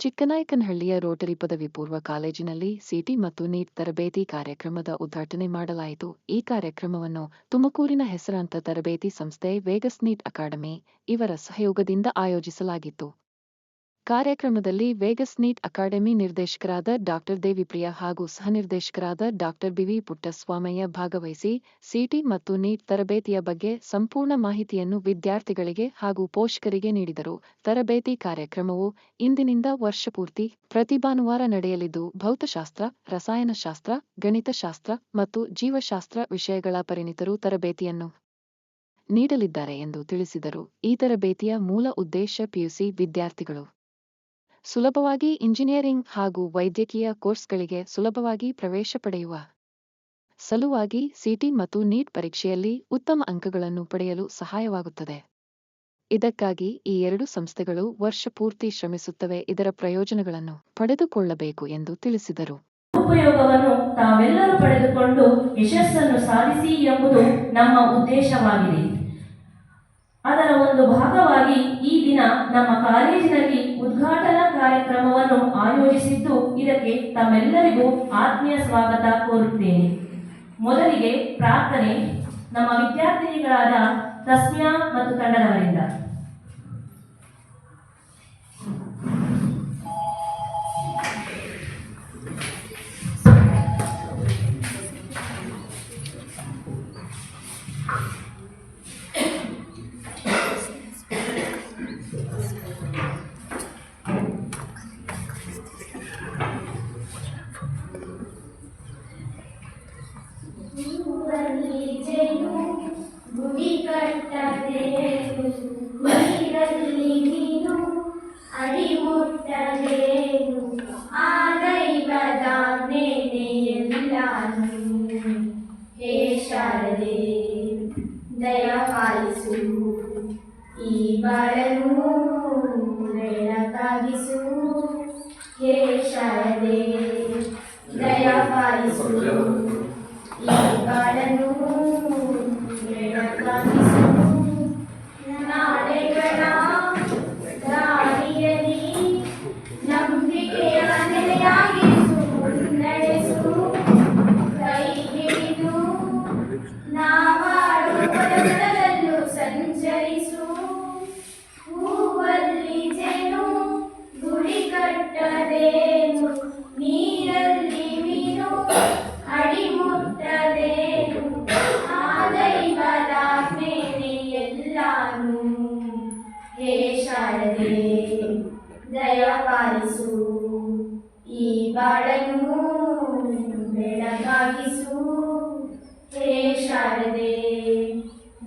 ಚಿಕ್ಕನಾಯಕನಹಳ್ಳಿಯ Rotary ಪದವಿ ಪೂರ್ವ ಕಾಲೇಜಿನಲ್ಲಿ ಸಿಟಿ ಮತ್ತು ನೀಟ್ ತರಬೇತಿ ಕಾರ್ಯಕ್ರಮದ ಉದ್ಘಾಟನೆ ಮಾಡಲಾಯಿತು. ಈ ಕಾರ್ಯಕ್ರಮವನ್ನು ತುಮಕೂರಿನ ಹೆಸರಾಂತ ತರಬೇತಿ ಸಂಸ್ಥೆ ವೇಗಸ್ ನೀಟ್ ಅಕಾಡೆಮಿ ಇವರ ಸಹಯೋಗದಿಂದ ಆಯೋಜಿಸಲಾಗಿತ್ತು. ಕಾರ್ಯಕ್ರಮದಲ್ಲಿ ವೇಗಸ್ ನೀಟ್ ಅಕಾಡೆಮಿ ನಿರ್ದೇಶಕರಾದ ಡಾಕ್ಟರ್ ದೇವಿಪ್ರಿಯ ಹಾಗೂ ಸಹನಿರ್ದೇಶಕರಾದ ಡಾಕ್ಟರ್ ಬಿವಿ ಪುಟ್ಟಸ್ವಾಮಯ್ಯ ಭಾಗವಹಿಸಿ, ಸಿಟಿ ಮತ್ತು ನೀಟ್ ತರಬೇತಿಯ ಬಗ್ಗೆ ಸಂಪೂರ್ಣ ಮಾಹಿತಿಯನ್ನು ವಿದ್ಯಾರ್ಥಿಗಳಿಗೆ ಹಾಗೂ ಪೋಷಕರಿಗೆ ನೀಡಿದರು. ತರಬೇತಿ ಕಾರ್ಯಕ್ರಮವು ಇಂದಿನಿಂದ ವರ್ಷಪೂರ್ತಿ ಪ್ರತಿ ಭಾನುವಾರ ನಡೆಯಲಿದ್ದು, ಭೌತಶಾಸ್ತ್ರ, ರಸಾಯನಶಾಸ್ತ್ರ, ಗಣಿತಶಾಸ್ತ್ರ ಮತ್ತು ಜೀವಶಾಸ್ತ್ರ ವಿಷಯಗಳ ಪರಿಣಿತರು ತರಬೇತಿಯನ್ನು ನೀಡಲಿದ್ದಾರೆ ಎಂದು ತಿಳಿಸಿದರು. ಈ ತರಬೇತಿಯ ಮೂಲ ಉದ್ದೇಶ ಪಿಯುಸಿ ವಿದ್ಯಾರ್ಥಿಗಳು. ಸುಲಭವಾಗಿ ಇಂಜಿನಿಯರಿಂಗ್ ಹಾಗೂ ವೈದ್ಯಕೀಯ ಕೋರ್ಸ್ಗಳಿಗೆ ಸುಲಭವಾಗಿ ಪ್ರವೇಶ ಪಡೆಯುವ ಸಲುವಾಗಿ ಸಿಟಿ ಮತ್ತು ನೀಟ್ ಪರೀಕ್ಷೆಯಲ್ಲಿ ಉತ್ತಮ ಅಂಕಗಳನ್ನು ಪಡೆಯಲು ಸಹಾಯವಾಗುತ್ತದೆ. ಇದಕ್ಕಾಗಿ ಈ ಎರಡು ಸಂಸ್ಥೆಗಳು ವರ್ಷಪೂರ್ತಿ ಶ್ರಮಿಸುತ್ತವೆ ಇದರ ಪ್ರಯೋಜನಗಳನ್ನು ಪಡೆದುಕೊಳ್ಳಬೇಕು ಎಂದು ತಿಳಿಸಿದರು. ಉಪಯೋಗವನ್ನು ತಾವೆಲ್ಲರೂ ಪಡೆದುಕೊಂಡು ಯಶಸ್ಸನ್ನು ಸಾಧಿಸಿ ಎಂಬುದು ನಮ್ಮ ಉದ್ದೇಶವಾಗಿದೆ. ಅದರ ಒಂದು ಭಾಗವಾಗಿ ಈ ದಿನ ನಮ್ಮ ಕಾಲೇಜಿನಲ್ಲಿ ಉದ್ಘಾಟನಾ ಕಾರ್ಯಕ್ರಮವನ್ನು ಆಯೋಜಿಸಿದ್ದು ಇದಕ್ಕೆ ತಮ್ಮೆಲ್ಲರಿಗೂ ಆತ್ಮೀಯ ಸ್ವಾಗತ ಕೋರುತ್ತೇನೆ. ಮೊದಲಿಗೆ ಪ್ರಾರ್ಥನೆ. ನಮ್ಮ ವಿದ್ಯಾರ್ಥಿನಿಗಳಾದ ತಸ್ಮ್ಯಾ ಮತ್ತು ತಂಡದವರಿಂದ. ಬಾಳನು ಬೆಳಕಾಗಿಸು ಹೇ ಶಾರದೆ ದಯ ಪಾಲಿಸು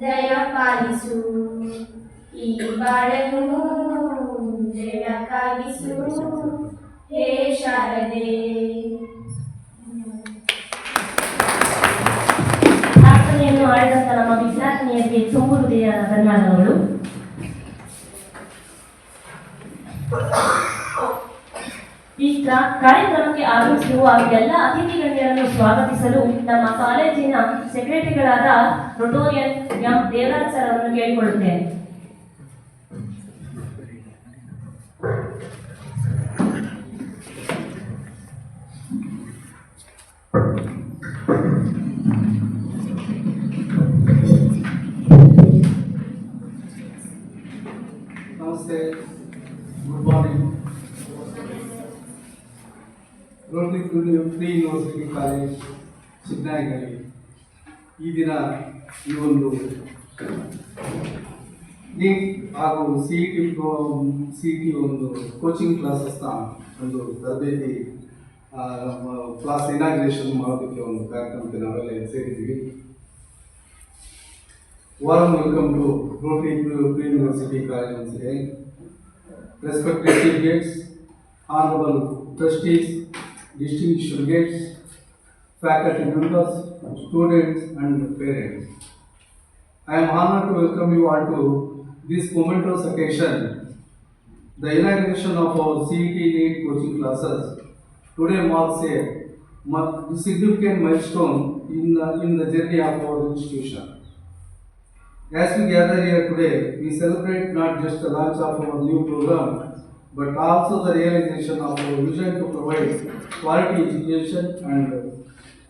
ದಯ ಪಾಲಿಸು ಈ ಬಾಳನು ಬೆಳಕಾಗಿಸು. ಹೇ ಶಾರದೆ. ಪ್ರಾರ್ಥನೆಯನ್ನು ಆಡಿದಂಥ ನಮ್ಮ ವಿದ್ಯಾರ್ಥಿನಿಯರಿಗೆ ತುಂಬು ಹೃದಯ ಧನ್ಯವಾದಗಳು ಈ ಕ್ರಾ- ಕಾರ್ಯಕ್ರಮಕ್ಕೆ ಆಗಮಿಸಿರುವ ಎಲ್ಲ ಅತಿಥಿ ಗಣ್ಯರನ್ನು ಸ್ವಾಗತಿಸಲು ನಮ್ಮ ಕಾಲೇಜಿನ ಸೆಕ್ರೆಟರಿಗಳಾದ ರೊಟೋರಿಯನ್ ಎಂ ದೇವರಾಜ್ ಸರ್ ಅವರನ್ನು ಕೇಳಿಕೊಳ್ಳುತ್ತೇನೆ. ಯೂನಿವರ್ಸಿಟಿ ಕಾಲೇಜ್ ಚಿಕ್ಕನಾಯಕಲ್ಲಿ ಈ ದಿನ ಈ ಒಂದು ನೀಟ್ ಹಾಗೂ C E T C T ಒಂದು ಕೋಚಿಂಗ್ ಕ್ಲಾಸಸ್ನ ಒಂದು ತರಬೇತಿ ಕ್ಲಾಸ್ ಇನಾಗ್ರೇಷನ್ ಮಾಡೋದಕ್ಕೆ ಒಂದು ಕಾರ್ಯಕ್ರಮಕ್ಕೆ ನಾವೆಲ್ಲ ಸೇರಿದ್ದೀವಿ to Rotary Pre University College once again. Respected chief guests, honorable trustees, distinguished guests, faculty members, students and parents. I am honored to welcome you all to this momentous occasion, the inauguration of our CET NEET coaching classes. Today marks a significant milestone in, the- in the journey of our institution. As we gather here today, we celebrate not just the launch of our new program, but also the realization of our vision to provide quality education and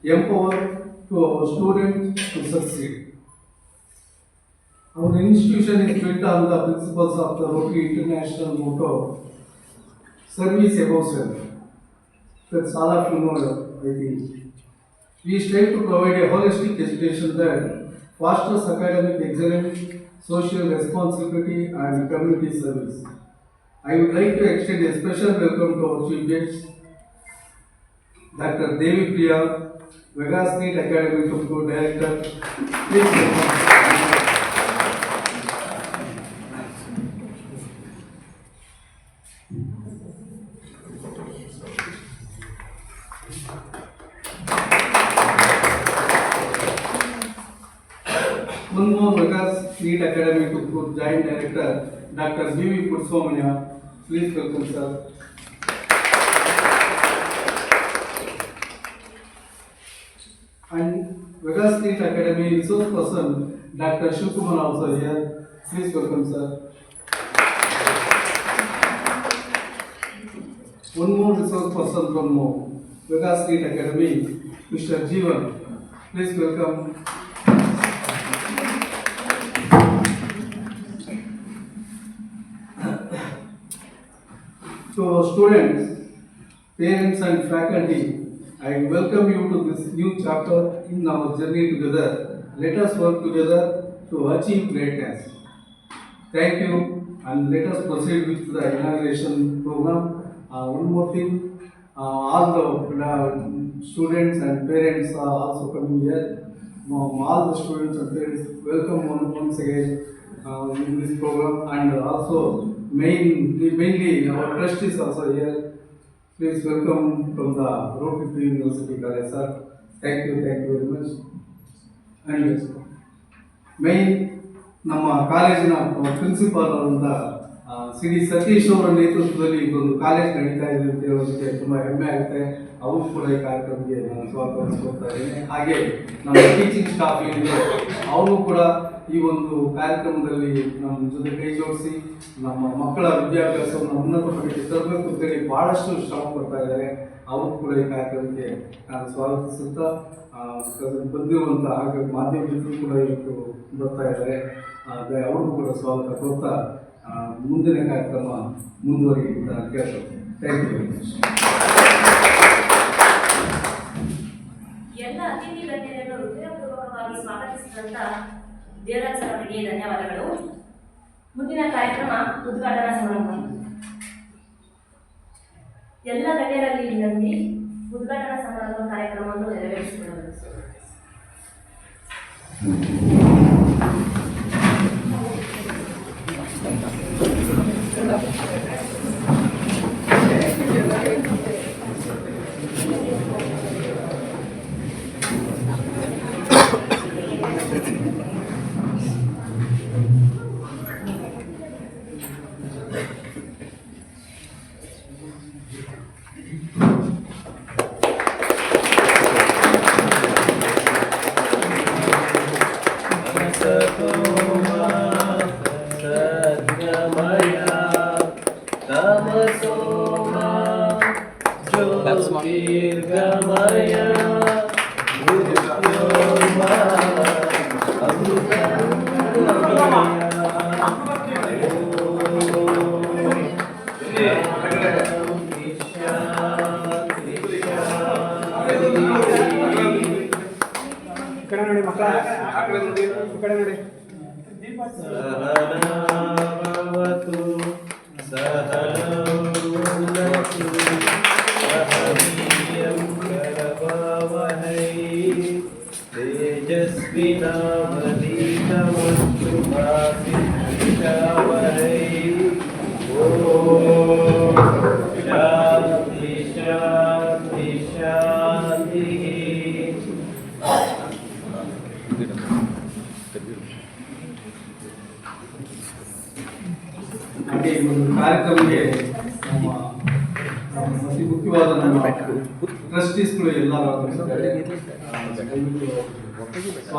empower to our students to succeed. Our institution is built on the principles of the Rotary International motto, service above self. That's all of you know, I think. We strive to provide a holistic education that fosters academic excellence, social responsibility, and community service. I would like to extend a special welcome to our chief guests, Dr. Devi Priya, Vegas State Academy Tumkur Director. Please welcome. Vegas State Academy Tumkur Joint Director, Dr. B.V. Pursomania. Please welcome, sir. And Vegas State Academy resource person, Dr. Shivkumar also here. Please welcome, sir. One more resource person from uh, Vegas State Academy, Mr. Jeevan. Please welcome. So students, parents and faculty, I welcome you to this new chapter in our journey together. Let us work together to achieve greatness. Thank you and let us proceed with the inauguration program. Uh, one more thing, uh, all the uh, students and parents are also coming here. Um, all the students and parents, welcome one- once again uh, in this program and also main, mainly our trustees also here. Please welcome from the Rotary Free University College, sir. Thank you, thank you very much. And main ನಮ್ಮ ಕಾಲೇಜಿನ principal ಆದಂಥ C D Satish ಅವರ ನೇತೃತ್ವದಲ್ಲಿ ಇದೊಂದು college ನಡೀತಾ ಇದೆ ಅಂತ ಹೇಳೋದಕ್ಕೆ ತುಂಬ ಹೆಮ್ಮೆ ಆಗುತ್ತೆ ಅವರು ಕೂಡ ಈ ಕಾರ್ಯಕ್ರಮಕ್ಕೆ ನಾನು ಸ್ವಾಗತ ಇದ್ದೇನೆ ಹಾಗೆ ನಮ್ಮ ಟೀಚಿಂಗ್ ಸ್ಟಾಫ್ ಏನಿದೆ ಅವರು ಕೂಡ ಈ ಒಂದು ಕಾರ್ಯಕ್ರಮದಲ್ಲಿ ನಮ್ಮ ಜೊತೆ ಕೈ ಜೋಡಿಸಿ ನಮ್ಮ ಮಕ್ಕಳ ವಿದ್ಯಾಭ್ಯಾಸವನ್ನು ಉನ್ನತ ಮಟ್ಟಕ್ಕೆ ತರಬೇಕು ಅಂತೇಳಿ ಬಹಳಷ್ಟು ಶ್ರಮ ಪಡ್ತಾ ಇದ್ದಾರೆ. ಅವರು ಕೂಡ ಈ ಕಾರ್ಯಕ್ರಮಕ್ಕೆ ನಾನು ಸ್ವಾಗತಿಸುತ್ತಾ ಆ, ಬಂದಿರುವಂಥ ಹಾಗೆ ಮಾಧ್ಯಮ ಮಿತ್ರರು ಕೂಡ ಇವತ್ತು ಬರ್ತಾ ಇದ್ದಾರೆ. ಅವ್ರಿಗೂ ಕೂಡ ಸ್ವಾಗತ ಕೊಡ್ತಾ ಮುಂದಿನ ಕಾರ್ಯಕ್ರಮ ಮುಂದುವರಿ ಅಂತ ಕೇಳ್ತೇನೆ ಥ್ಯಾಂಕ್ ಯು ವೆರಿ ಮಚ್ ಎಲ್ಲ ಅತಿಥಿ ಗಣ್ಯರನ್ನು ಹೃದಯಪೂರ್ವಕವಾಗಿ ಸ್ವಾಗತಿಸಿದಂತ ದೇವರಾಜ್ ಅವರಿಗೆ ಧನ್ಯವಾದಗಳು. ಮುಂದಿನ ಕಾರ್ಯಕ್ರಮ ಉದ್ಘಾಟನಾ ಸಮಾರಂಭ ಎಲ್ಲ ಗಣ್ಯರಲ್ಲಿ ವಿನಂತಿ ಉದ್ಘಾಟನಾ ಸಮಾರಂಭ ಕಾರ್ಯಕ್ರಮವನ್ನು ನೆರವೇರಿಸಿಕೊಳ್ಳಬೇಕು. ಕಡೆ ನೋಡಿ ಮಕ್ಕಳ ಈ ಕಡೆ ನೋಡಿ ಕಾರ್ಯಕ್ರಮಕ್ಕೆ ನಮ್ಮ ನಮ್ಮ ಅತಿ ಮುಖ್ಯವಾದ ನಮ್ಮ ಟ್ರಸ್ಟೀಸ್ಗಳು ಎಲ್ಲರೂ ಆಗಮಿಸಿದ್ದಾರೆ.